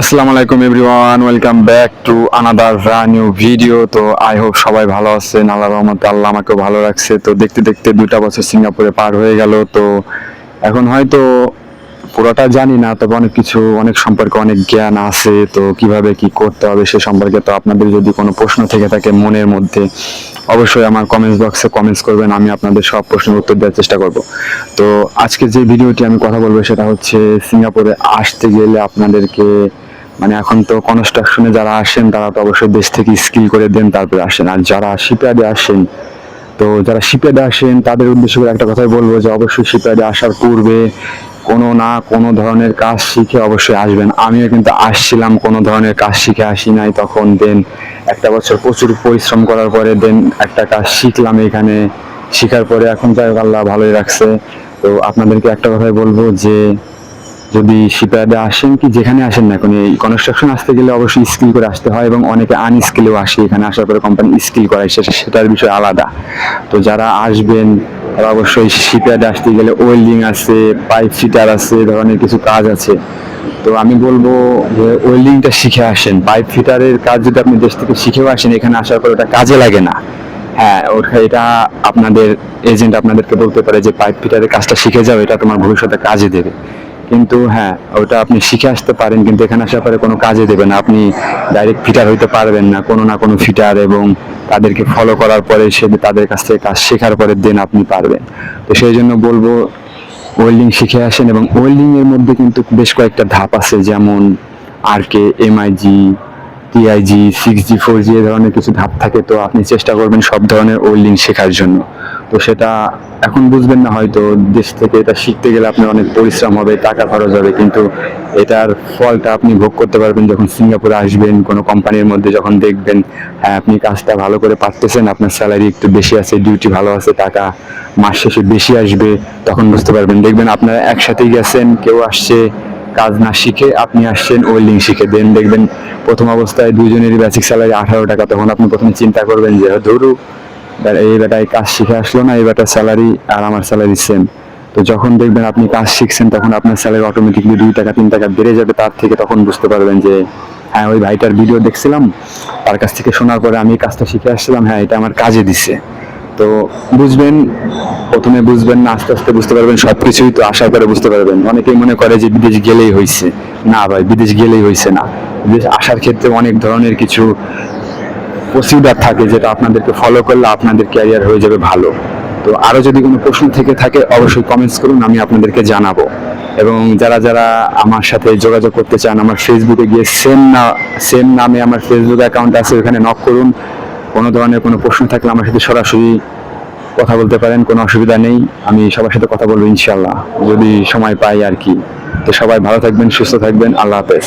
আসসালামু আলাইকুম everyone welcome back to another new video তো আই হোপ সবাই ভালো আছেন। আল্লাহ রহমতে আল্লাহ আমাকেও ভালো রাখছে। তো দেখতে দেখতে দুটা বছর সিঙ্গাপুরে পার হয়ে গেল। তো এখন হয়তো পুরোটা জানি না, তবে অনেক কিছু, অনেক সম্পর্কে অনেক জ্ঞান আছে, তো কীভাবে কি করতে হবে সে সম্পর্কে তো আপনাদের যদি কোনো প্রশ্ন থেকে থাকে মনের মধ্যে, অবশ্যই আমার কমেন্টস বক্সে কমেন্টস করবেন, আমি আপনাদের সব প্রশ্নের উত্তর দেওয়ার চেষ্টা করব। তো আজকে যে ভিডিওটি আমি কথা বলব সেটা হচ্ছে সিঙ্গাপুরে আসতে গেলে আপনাদেরকে মানে এখন তো কনস্ট্রাকশনে যারা আসেন, তারা তো অবশ্যই দেশ থেকে স্কিল করে দেন, তারপরে আসেন। আর যারা শিপইয়ার্ডে আসেন, তো যারা শিপইয়ার্ডে আসেন, তাদের উদ্দেশ্য করে একটা কথাই বলব যে, অবশ্যই শিপইয়ার্ডে আসার পূর্বে কোনো না কোনো ধরনের কাজ শিখে অবশ্যই আসবেন। আমিও কিন্তু আসছিলাম, কোনো ধরনের কাজ শিখে আসি নাই তখন। দেন একটা বছর প্রচুর পরিশ্রম করার পরে দেন একটা কাজ শিখলাম এখানে। শিখার পরে এখন যাই আল্লাহ ভালোই রাখছে। তো আপনাদেরকে একটা কথাই বলব যে, যদি শিপইয়ার্ডে আসেন কি যেখানে আসেন না এখন এই কনস্ট্রাকশন আসতে গেলে অবশ্যই স্কিল করে আসতে হয় এবং অনেকে আনস্কিলেও আসে এখানে। আসার পরে কোম্পানি স্কিল করায়, সেটা সেটার বিষয় আলাদা। তো যারা আসবেন তারা অবশ্যই শিপইয়ার্ডে আসতে গেলে ওয়েল্ডিং আছে পাইপ ফিটার আছে ধরনের কিছু কাজ আছে। তো আমি বলব যে ওয়েল্ডিংটা শিখে আসেন। পাইপ ফিটারের কাজ যদি আপনি দেশ থেকে শিখেও আসেন, এখানে আসার পর ওটা কাজে লাগে না। হ্যাঁ ওটা এটা আপনাদের এজেন্ট আপনাদেরকে বলতে পারে যে পাইপ ফিটারের কাজটা শিখে যাও, এটা তোমার ভবিষ্যতে কাজে দেবে। কিন্তু হ্যাঁ ওটা আপনি শিখে আসতে পারেন, কিন্তু এখানে আসার পরে কোনো কাজে দেবে না। আপনি ডাইরেক্ট ফিটার হইতে পারবেন না, কোনো না কোনো ফিটার এবং তাদেরকে ফলো করার পরে সে তাদের কাছ থেকে কাজ শেখার পরে দেন আপনি পারবেন। তো সেই জন্য বলব ওয়েল্ডিং শিখে আসেন এবং ওয়েল্ডিংয়ের মধ্যে কিন্তু বেশ কয়েকটা ধাপ আছে, যেমন আর কে MIG TIG six G four G এ ধরনের কিছু ধাপ থাকে, তো আপনি চেষ্টা করবেন সব ধরনের ওয়েল্ডিং শেখার জন্য। তো সেটা এখন বুঝবেন না, হয়তো দেশ থেকে এটা শিখতে গেলে আপনার অনেক পরিশ্রম হবে, টাকা খরচ হবে, কিন্তু এটার ফলটা আপনি ভোগ করতে পারবেন যখন সিঙ্গাপুরে আসবেন, কোনো কোম্পানির মধ্যে যখন দেখবেন হ্যাঁ আপনি কাজটা ভালো করে পারতেছেন, আপনার স্যালারি একটু বেশি আছে ডিউটি ভালো আছে, টাকা মাস শেষে বেশি আসবে, তখন বুঝতে পারবেন। দেখবেন আপনারা একসাথেই গেছেন, কেউ আসছে কাজ না শিখে আপনি আসছেন ওয়েল্ডিং শিখে দেন দেখবেন প্রথম অবস্থায় দুজনেরই বেসিক স্যালারি আঠারো টাকা, তখন আপনি প্রথমে চিন্তা করবেন যে, ধরু এই বেটায় কাজ শিখে আসলো না, এই বেটার স্যালারি আর আমার স্যালারি সেম তো যখন দেখবেন আপনি কাজ শিখছেন, তখন আপনার স্যালারি অটোমেটিকলি দুই টাকা, তিন টাকা বেড়ে যাবে, তার থেকে তখন বুঝতে পারবেন যে হ্যাঁ ওই ভাইটার ভিডিও দেখছিলাম, তার কাছ থেকে শোনার পরে আমি কাজটা শিখে আসছিলাম হ্যাঁ এটা আমার কাজে দিছে। তো বুঝবেন, প্রথমে বুঝবেন না, আস্তে আস্তে বুঝতে পারবেন সব কিছুই তো আশা করে বুঝতে পারবেন। অনেকেই মনে করে যে বিদেশ গেলেই হয়েছে না ভাই, বিদেশ গেলেই হয়েছে না। বিদেশ আসার ক্ষেত্রে অনেক ধরনের কিছু প্রসিডার থাকে যেটা আপনাদেরকে ফলো করলে আপনাদের ক্যারিয়ার হয়ে যাবে ভালো। তো আরও যদি কোনো প্রশ্ন থেকে থাকে, অবশ্যই কমেন্টস করুন, আমি আপনাদেরকে জানাব। এবং যারা যারা আমার সাথে যোগাযোগ করতে চান, আমার ফেসবুকে গিয়ে সেম না সেম নামে আমার ফেসবুক অ্যাকাউন্ট আছে, ওখানে নক করুন। কোনো ধরনের কোনো প্রশ্ন থাকলে আমার সাথে সরাসরি কথা বলতে পারেন, কোনো অসুবিধা নেই। আমি সবার সাথে কথা বলব ইনশাল্লাহ যদি সময় পাই আর কি। তো সবাই ভালো থাকবেন, সুস্থ থাকবেন। আল্লাহ হাফেজ।